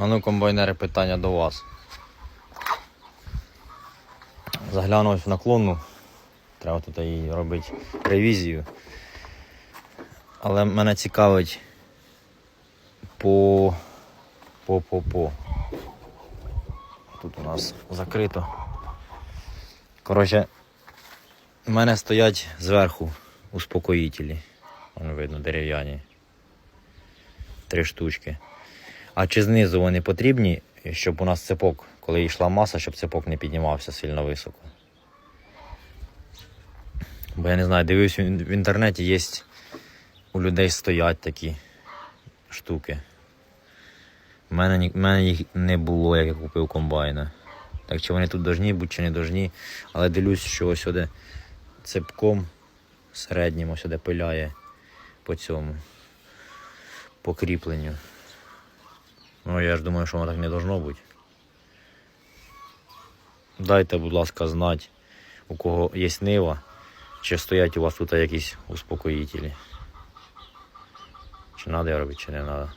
А ну, комбайнери, питання до вас. Заглянув в наклонну. Треба тут її робити ревізію. Але мене цікавить по. по по по. Тут у нас закрито. Коротше, в мене стоять зверху успокоїтелі. Воно видно, дерев'яні. Три штучки. А чи знизу вони потрібні, щоб у нас цепок, коли йшла маса, щоб цепок не піднімався сильно високо? Бо я не знаю, дивився в інтернеті є у людей стоять такі штуки. У мене, мене їх не було, як я купив комбайна. Так чи вони тут должні бути, чи не должні. Але дивлюсь, що ось сюди цепком середнім ось сюди пиляє по цьому по. Ну, я ж думаю, що воно так не должно бути. Дайте, будь ласка, знати, у кого є нива, чи стоять у вас тут якісь успокоїтелі. Чи треба робити, чи не треба.